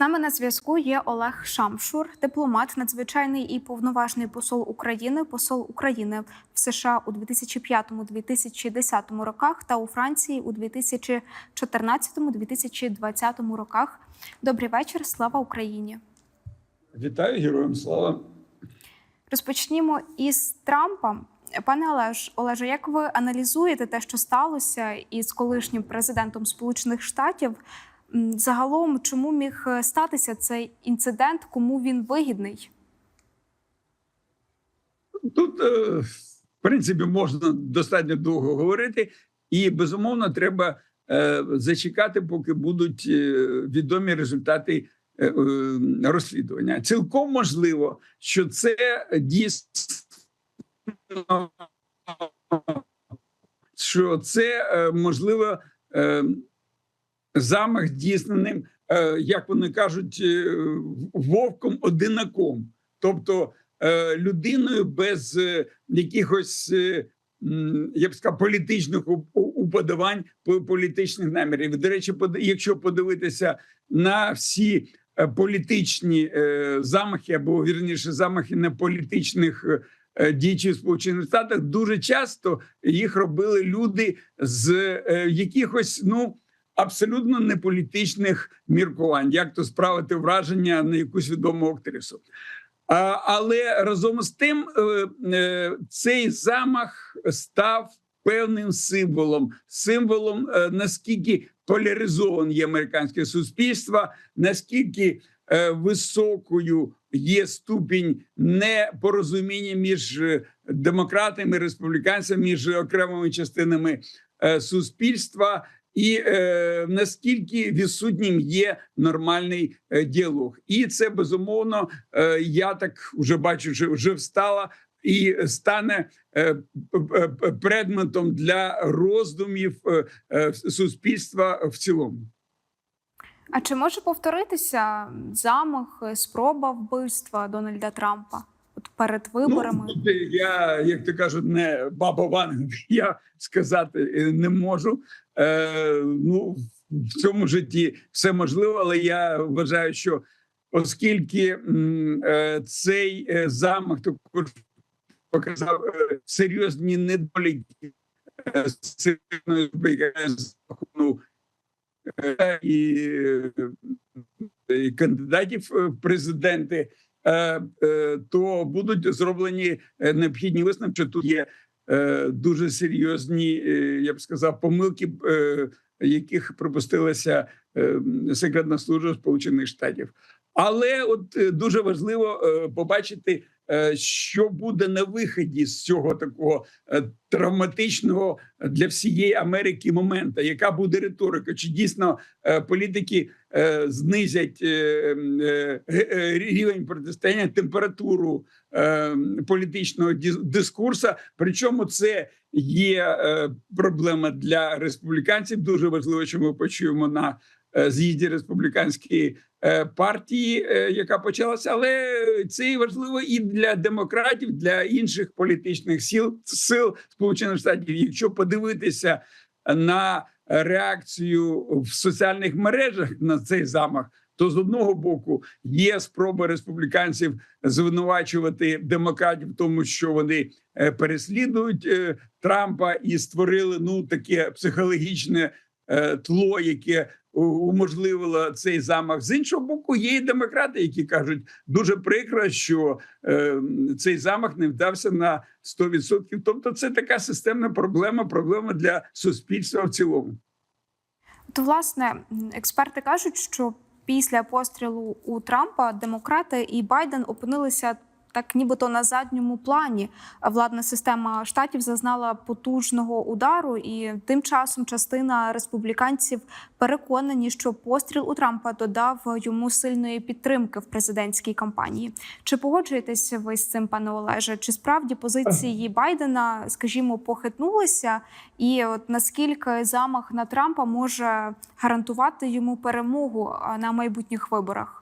З нами на зв'язку є Олег Шамшур, дипломат, надзвичайний і повноважний посол України, посол України в США у 2005-2010 роках та у Франції у 2014-2020 роках. Добрий вечір, слава Україні! Вітаю героям слава. Розпочнімо із Трампа. Пане Олеж, Олеже, як ви аналізуєте те, що сталося із колишнім президентом Сполучених Штатів? Загалом, чому міг е, статися цей інцидент? Кому він вигідний? Тут, е, в принципі, можна достатньо довго говорити, і безумовно треба е, зачекати, поки будуть відомі результати розслідування. Цілком можливо, що це дійсно що це можливо замах здійсненим, е, як вони кажуть, е, вовком одинаком, тобто е, людиною без якихось. Я б сказав, політичних уп- уподобань, по- політичних намірів. До речі, якщо подивитися на всі політичні замахи, або вірніше замахи на політичних діячів Сполучених Штатах, дуже часто їх робили люди з якихось ну абсолютно неполітичних міркувань, як то справити враження на якусь відому актрису. Але разом з тим, е, е, цей замах став певним символом, символом е, наскільки поляризоване є американське суспільство, наскільки високою є ступінь непорозуміння між демократами, республіканцями, між окремими частинами суспільства. І е, наскільки відсутнім є нормальний е, діалог, і це безумовно е, я так вже бачу, що вже встала і стане е, предметом для роздумів е, е, суспільства в цілому. А чи може повторитися замах, спроба вбивства Дональда Трампа от перед виборами? Ну, я, як то кажуть, не баба Ванга, я сказати е, не можу. Е, ну, в цьому житті все можливо, але я вважаю, що оскільки е, цей е, замах також показав е, серйозні недоліки сильної ну, е, і, і кандидатів в президенти, то будуть зроблені е, необхідні висновки. Тут є е, дуже серйозні, е, я б сказав, помилки, е, яких припустилася е, секретна служба Сполучених Штатів. Але от е, дуже важливо е, побачити, е, що буде на виході з цього такого е, травматичного для всієї Америки моменту. Яка буде риторика? Чи дійсно е, політики е, знизять е, е, е, рівень протистояння, температуру е, політичного дис- дискурсу? Причому це є е, проблема для республіканців. Дуже важливо, що ми почуємо на е, з'їзді республіканської е, партії, е, яка почалася, але це важливо і для демократів, для інших політичних сил сил Сполучених Штатів. Якщо подивитися на реакцію в соціальних мережах на цей замах. То з одного боку є спроба республіканців звинувачувати демократів в тому, що вони е, переслідують е, Трампа і створили ну таке психологічне е, тло, яке у- уможливило цей замах. З іншого боку, є і демократи, які кажуть дуже прикро, що е, цей замах не вдався на 100%. Тобто, це така системна проблема, проблема для суспільства в цілому. От, власне, експерти кажуть, що після пострілу у Трампа демократи і Байден опинилися так, нібито на задньому плані. Владна система штатів зазнала потужного удару, і тим часом частина республіканців переконані, що постріл у Трампа додав йому сильної підтримки в президентській кампанії. Чи погоджуєтеся ви з цим, пане Олеже? Чи справді позиції Байдена, скажімо, похитнулися? І от наскільки замах на Трампа може гарантувати йому перемогу на майбутніх виборах?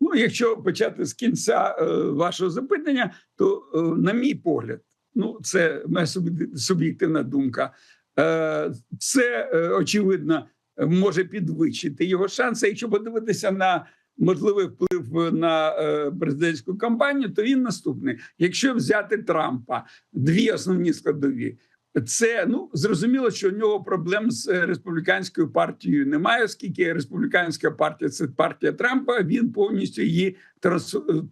Ну, якщо почати з кінця е, вашого запитання, то, е, на мій погляд, ну це моя суб'єк- суб'єктивна думка. Е, це очевидно може підвищити його шанси. Якщо подивитися на можливий вплив на президентську кампанію, то він наступний. Якщо взяти Трампа, дві основні складові. Це ну зрозуміло, що у нього проблем з е, республіканською партією немає, оскільки республіканська партія це партія Трампа. Він повністю її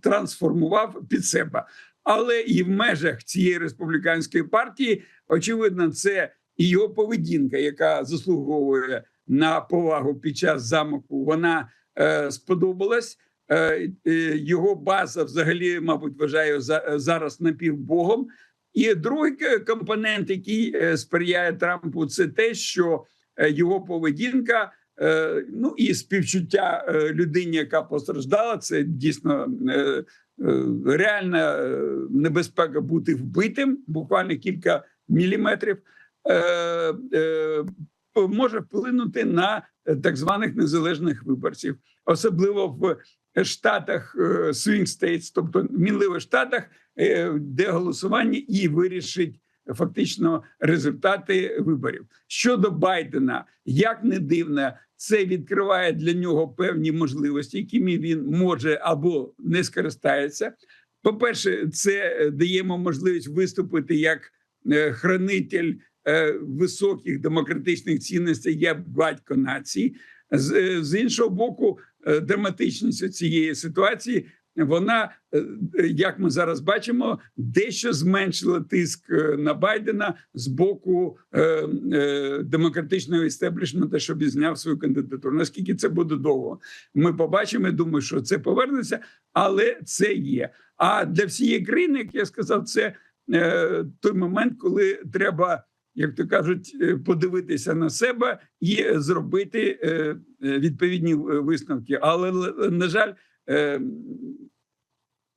трансформував під себе. Але і в межах цієї республіканської партії, очевидно, це і його поведінка, яка заслуговує на повагу під час замаху. Вона е, сподобалась. Е, е, його база взагалі, мабуть, вважає за, зараз напівбогом. І другий компонент, який е, сприяє Трампу, це те, що е, його поведінка, е, ну і співчуття людині, яка постраждала, це дійсно реальна небезпека бути вбитим, буквально кілька міліметрів. Може вплинути на так званих незалежних виборців, особливо в штатах е, swing states, тобто мінливих штатах, е, де голосування і вирішить фактично результати виборів. Щодо Байдена, як не дивно, це відкриває для нього певні можливості, якими він може або не скористається. По-перше, це е, дає йому можливість виступити як е, хранитель високих демократичних цінностей, як батько нації. З іншого боку, е, драматичність цієї ситуації. Вона, е, як ми зараз бачимо, дещо зменшила тиск е, на Байдена з боку е, е, демократичного істеблішмента, щоб зняв свою кандидатуру. Наскільки це буде довго, ми побачимо. Думаю, що це повернеться, але це є. А для всієї країни, як я сказав, це е, той момент, коли треба, як то кажуть, е, подивитися на себе і зробити е, е, відповідні висновки. Але на жаль,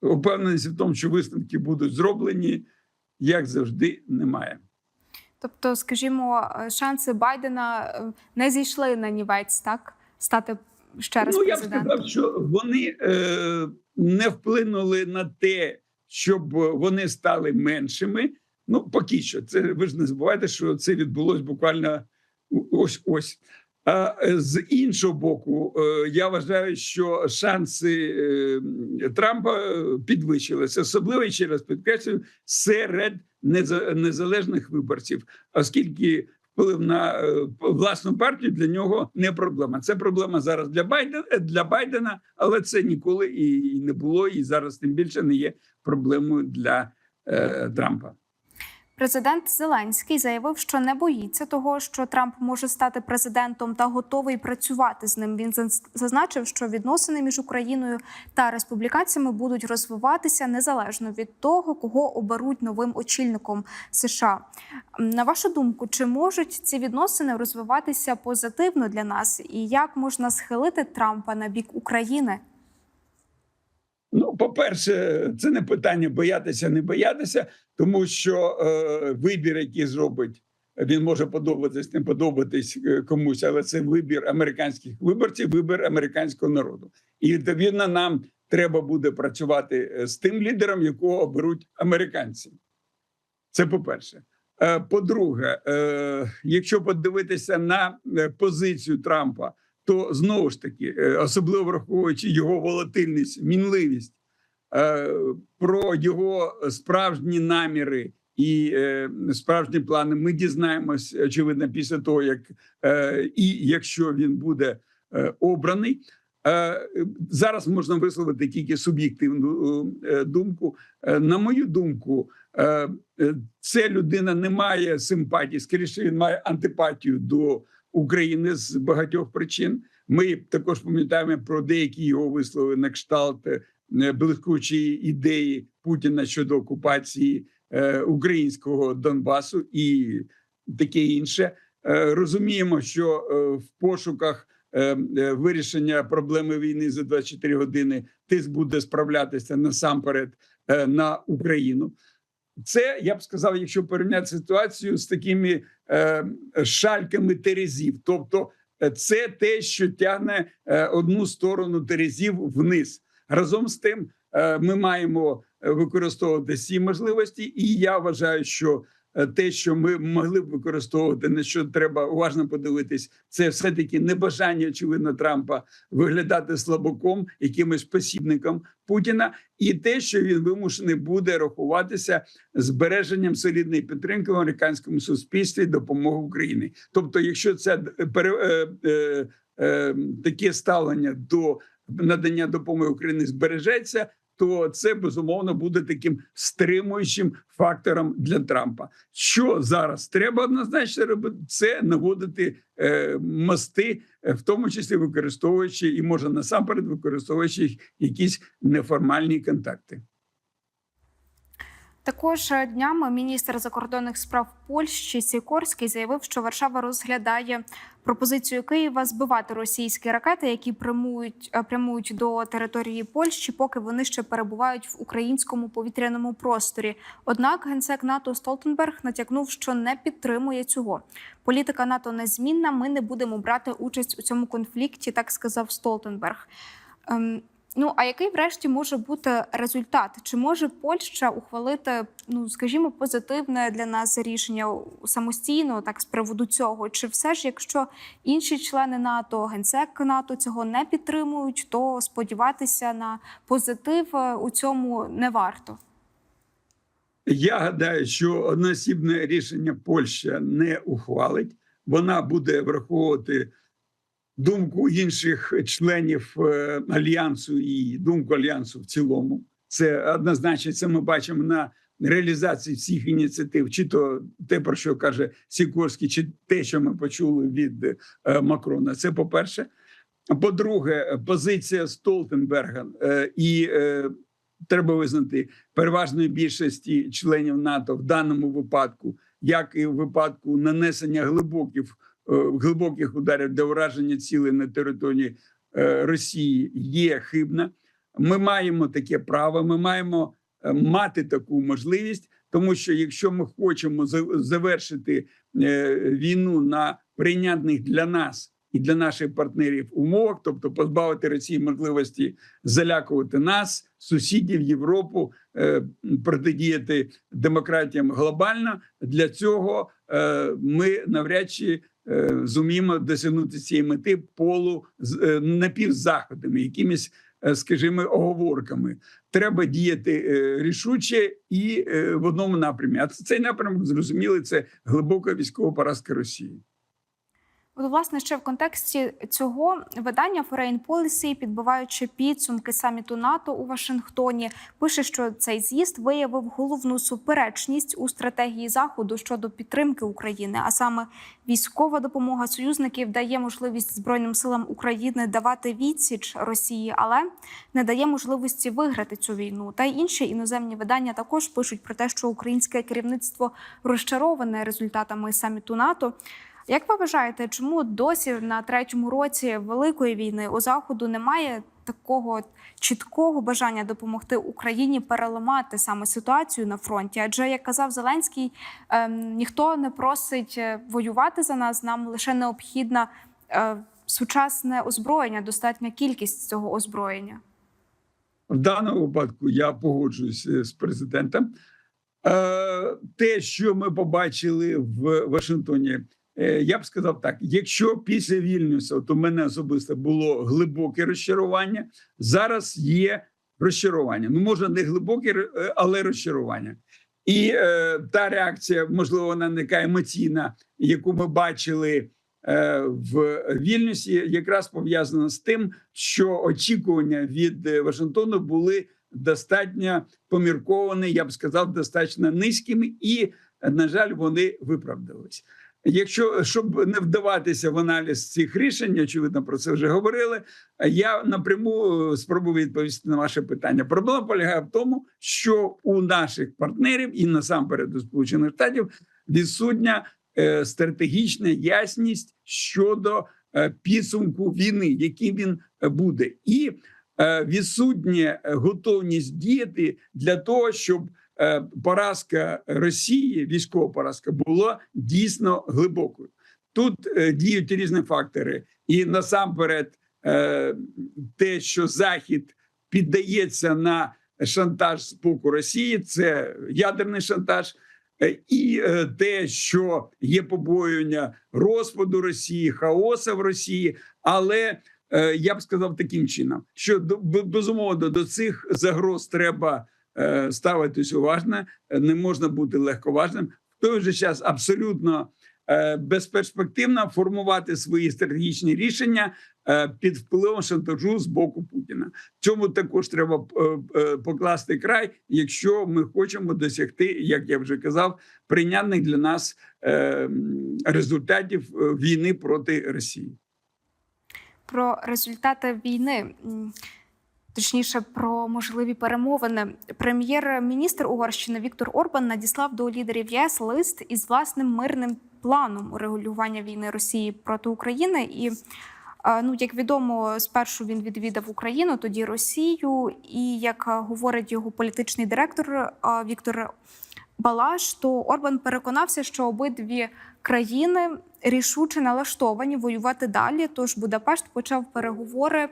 упевненість в тому, що висновки будуть зроблені, як завжди, немає. Тобто, скажімо, шанси Байдена не зійшли на нівець, так стати ще раз ну, я б сказав, що вони е, не вплинули на те, щоб вони стали меншими. Ну, поки що, це ви ж не забувайте, що це відбулось буквально ось ось. А е, з іншого боку, е, я вважаю, що шанси е, Трампа підвищилися, особливо ще раз підкреслюю, серед неза- незалежних виборців, оскільки вплив на власну партію для нього не проблема. Це проблема зараз для Байдена для Байдена, але це ніколи і не було, і зараз тим більше не є проблемою для е, Трампа. Президент Зеленський заявив, що не боїться того, що Трамп може стати президентом та готовий працювати з ним. Він заз- зазначив, що відносини між Україною та республіканцями будуть розвиватися незалежно від того, кого оберуть новим очільником США. На вашу думку, чи можуть ці відносини розвиватися позитивно для нас, і як можна схилити Трампа на бік України? По-перше, це не питання боятися, не боятися, тому що е, вибір, який зробить, він може подобатись, не подобатись е, комусь, але це вибір американських виборців, вибір американського народу. І відповідно нам треба буде працювати е, з тим лідером, якого оберуть американці. Це по-перше. Е, По-друге, якщо подивитися на позицію Трампа, то знову ж таки, особливо враховуючи його волатильність, мінливість, про його справжні наміри і е, справжні плани, ми дізнаємось, очевидно, після того, як е, і якщо він буде е, обраний. Е, Зараз можна висловити тільки суб'єктивну е, думку. Е, На мою думку, е, е, людина не має симпатії, скоріше він має антипатію до України з багатьох причин. Ми також пам'ятаємо про деякі його вислови на кшталт е, блискучої ідеї Путіна щодо окупації е, українського Донбасу і таке інше. Е, Розуміємо, що в пошуках вирішення проблеми війни за 24 години тиск буде справлятися насамперед на Україну. Це я б сказав, якщо порівняти ситуацію з такими шальками терезів, тобто це те, що тягне одну сторону терезів вниз. Разом з тим, е, ми маємо використовувати всі можливості, і я вважаю, що е, те, що ми могли б використовувати, на що треба уважно подивитись, це все таки небажання очевидно Трампа виглядати слабаком, якимось посібником Путіна, і те, що він вимушений буде рахуватися збереженням солідної підтримки в американському суспільстві допомоги Україні. Тобто, якщо це пере, е, е, е, таке ставлення до надання допомоги Україні збережеться, то це безумовно буде таким стримуючим фактором для Трампа. Що зараз треба однозначно робити, це наводити е, мости, е, в тому числі використовуючи і може насамперед використовуючи якісь неформальні контакти. Також е, днями міністр закордонних справ Польщі Сікорський заявив, що Варшава розглядає пропозицію Києва збивати російські ракети, які прямують е, прямують до території Польщі, поки вони ще перебувають в українському повітряному просторі. Однак генсек НАТО Столтенберг натякнув, що не підтримує цього. Політика НАТО незмінна. Ми не будемо брати участь у цьому конфлікті, так сказав Столтенберг. Ну а який, врешті, може бути результат? Чи може Польща ухвалити, ну скажімо, позитивне для нас рішення самостійно, так з приводу цього? Чи все ж, якщо інші члени НАТО, генсек НАТО цього не підтримують, то сподіватися на позитив е, у цьому не варто? Я гадаю, що одноосібне рішення Польща не ухвалить. Вона буде враховувати думку інших членів е, альянсу і думку альянсу в цілому. Це однозначно. Це ми бачимо на реалізації всіх ініціатив, чи то те, про що каже Сікорський, чи те, що ми почули від е, Макрона. Це по перше. По-друге, позиція Столтенберга е, і треба визнати переважної більшості членів НАТО в даному випадку, як і в випадку нанесення глибоких глибоких ударів для ураження цілей на території е, Росії, є хибна. Ми маємо таке право. Ми маємо е, мати таку можливість, тому що якщо ми хочемо завершити е, війну на прийнятних для нас і для наших партнерів умовах, тобто позбавити Росії можливості залякувати нас, сусідів, Європу, е, протидіяти демократіям глобально. Для цього е, ми навряд чи е, зуміємо досягнути цієї мети полу з е, напівзаходами, якимись, е, скажімо, оговорками. Треба діяти е, рішуче і е, в одному напрямі. А цей напрямок зрозуміли це глибока військова поразка Росії. От, власне, ще в контексті цього видання Foreign Policy, підбиваючи підсумки саміту НАТО у Вашингтоні, пише, що цей з'їзд виявив головну суперечність у стратегії Заходу щодо підтримки України, а саме військова допомога союзників дає можливість Збройним силам України давати відсіч Росії, але не дає можливості виграти цю війну. Та й інші іноземні видання також пишуть про те, що українське керівництво розчароване результатами саміту НАТО. Як ви вважаєте, чому досі на третьому році великої війни у заходу немає такого чіткого бажання допомогти Україні переламати саме ситуацію на фронті? Адже як казав Зеленський, ем, ніхто не просить е, воювати за нас, нам лише необхідна е, сучасне озброєння, достатня кількість цього озброєння. В даному випадку я погоджуюсь е, з президентом. Е, Те, що ми побачили в Вашингтоні, я б сказав так: якщо після Вільнюса, от у мене особисто було глибоке розчарування, зараз є розчарування. Ну, може, не глибоке, е, але розчарування. І е, та реакція, можливо, вона не така емоційна, яку ми бачили е, в Вільнюсі, якраз пов'язана з тим, що очікування від е, Вашингтону були достатньо помірковані, я б сказав, достатньо низькими, і, е, на жаль, вони виправдались. Якщо щоб не вдаватися в аналіз цих рішень, очевидно, про це вже говорили. Я напряму е, спробую відповісти на ваше питання. Проблема полягає в тому, що у наших партнерів і насамперед у Сполучених Штатів відсутня е, стратегічна ясність щодо е, підсумку війни, яким він буде, і відсутня готовність діяти для того, щоб поразка Росії, військова поразка, була дійсно глибокою. Тут е, діють різні фактори, і насамперед, е, те, що Захід піддається на шантаж з боку Росії, це ядерний шантаж. Е, І е, те, що є побоювання розпаду Росії, хаоса в Росії, але е, я б сказав таким чином, що безумовно до цих загроз треба е, ставитись уважно, е, не можна бути легковажним. В той же час абсолютно е, безперспективно формувати свої стратегічні рішення е, під впливом шантажу з боку Путіна. Цьому також треба е, е, покласти край, якщо ми хочемо досягти, як я вже казав, прийнятних для нас е, результатів е, війни проти Росії. Про результати війни. Точніше, про можливі перемовини. Прем'єр-міністр Угорщини Віктор Орбан надіслав до лідерів ЄС лист із власним мирним планом урегулювання війни Росії проти України. І е, ну, як відомо, спершу він відвідав Україну, тоді Росію. І як е, говорить його політичний директор е, Віктор Балаш, то Орбан переконався, що обидві країни рішуче налаштовані воювати далі. Тож Будапешт почав переговори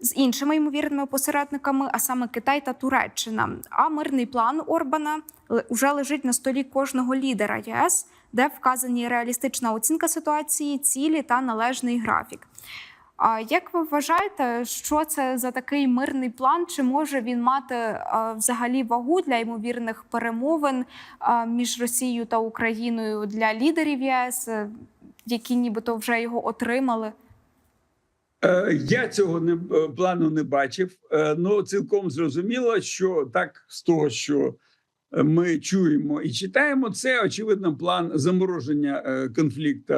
з іншими ймовірними посередниками, а саме Китай та Туреччина. А мирний план Орбана уже лежить на столі кожного лідера ЄС, де вказані реалістична оцінка ситуації, цілі та належний графік. А як ви вважаєте, що це за такий мирний план? Чи може він мати а, взагалі вагу для ймовірних перемовин а, між Росією та Україною для лідерів ЄС, е, які нібито вже його отримали? Е, Я цього не е, плану не бачив. Е, Ну цілком зрозуміло, що так з того, що ми чуємо і читаємо, це очевидно план замороження конфлікту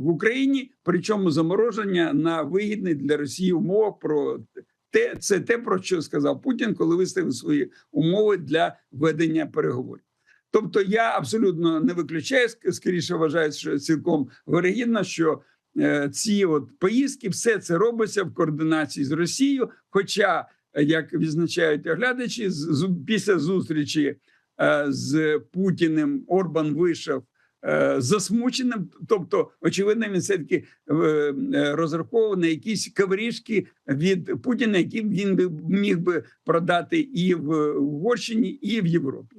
в Україні, причому замороження на вигідних для Росії умовах. Про те, це те, про що сказав Путін, коли виставив свої умови для ведення переговорів. Тобто, я абсолютно не виключаю, ск- скоріше вважаю, що цілком вирогідно, що ці от поїздки, все це робиться в координації з Росією. Хоча, е, як відзначають оглядачі, з, після зустрічі е, з Путіним Орбан вийшов е, засмученим. Тобто, очевидно, він все таки розраховував на якісь каврішки від Путіна, які він би міг би продати і в Угорщині, і в Європі.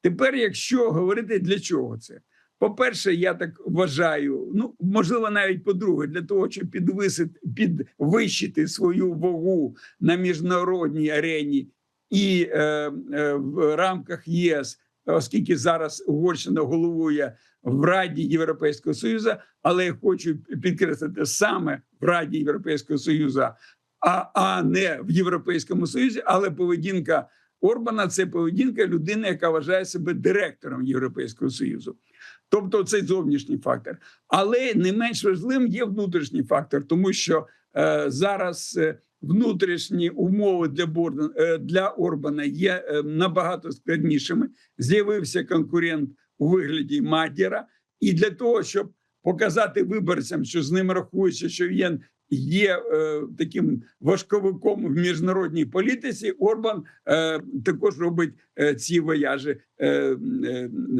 Тепер, якщо говорити для чого це? По-перше, я так вважаю, ну можливо, навіть по-друге, для того, щоб підвисити, підвищити свою вагу на міжнародній арені і е, е, в рамках ЄС, оскільки зараз Угорщина головує в Раді Європейського Союзу, але я хочу підкреслити саме в Раді Європейського Союзу, а, а не в Європейському Союзі, але поведінка Орбана це поведінка людини, яка вважає себе директором Європейського Союзу. Тобто це зовнішній фактор. Але не менш важливим є внутрішній фактор, тому що е, зараз е, внутрішні умови для Борден, е, для Орбана є е, набагато складнішими. З'явився конкурент у вигляді Мадіра, і для того, щоб показати виборцям, що з ним рахується, що він є е, таким важковиком в міжнародній політиці. Орбан е, також робить е, ці вояжі е, е,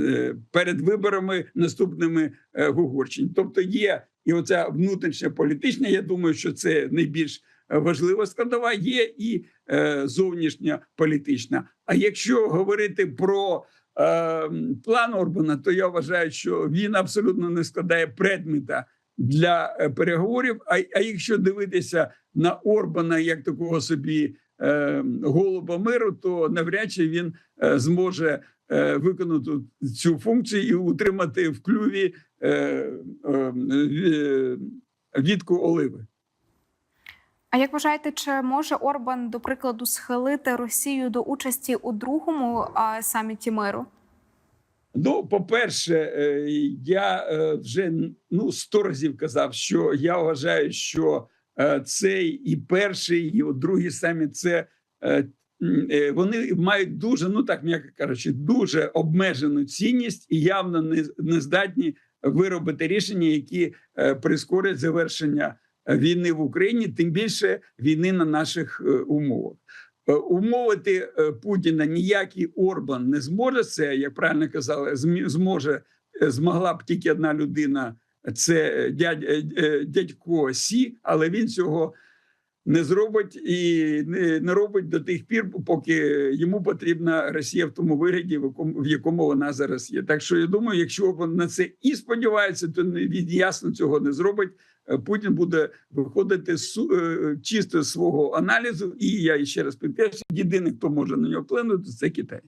е, перед виборами наступними е, в. Тобто є і оця внутрішня політична. Я думаю, що це найбільш е, важлива складова. Є і е, зовнішня політична. А якщо говорити про е, план Орбана, то я вважаю, що він абсолютно не складає предмета для е, переговорів. А, а якщо дивитися на Орбана як такого собі е, голуба миру, то навряд чи він е, зможе е, виконати цю функцію і утримати в клюві е, е, е, оливи. А як вважаєте, чи може Орбан, до прикладу, схилити Росію до участі у другому саміті миру? Ну, по-перше, е, я е, вже ну сто разів казав, що я вважаю, що е, цей і перший, і другий саміт це вони мають дуже, ну так м'яко кажучи, дуже обмежену цінність і явно не, не здатні виробити рішення, які прискорять завершення війни в Україні, тим більше війни на наших умовах. Е, умовити е, Путіна ніякий Орбан не зможе це, як правильно казали, зможе е, змогла б тільки одна людина. Це дядь, дядько Сі, але він цього не зробить і не робить до тих пір, поки йому потрібна Росія в тому вигляді, в якому вона зараз є. Так що я думаю, якщо він на це і сподівається, то він ясно цього не зробить. Е, Путін буде виходити е, е, чисто з свого аналізу, і я ще раз підкреслю, єдиний, хто може на нього вплинути, це Китай.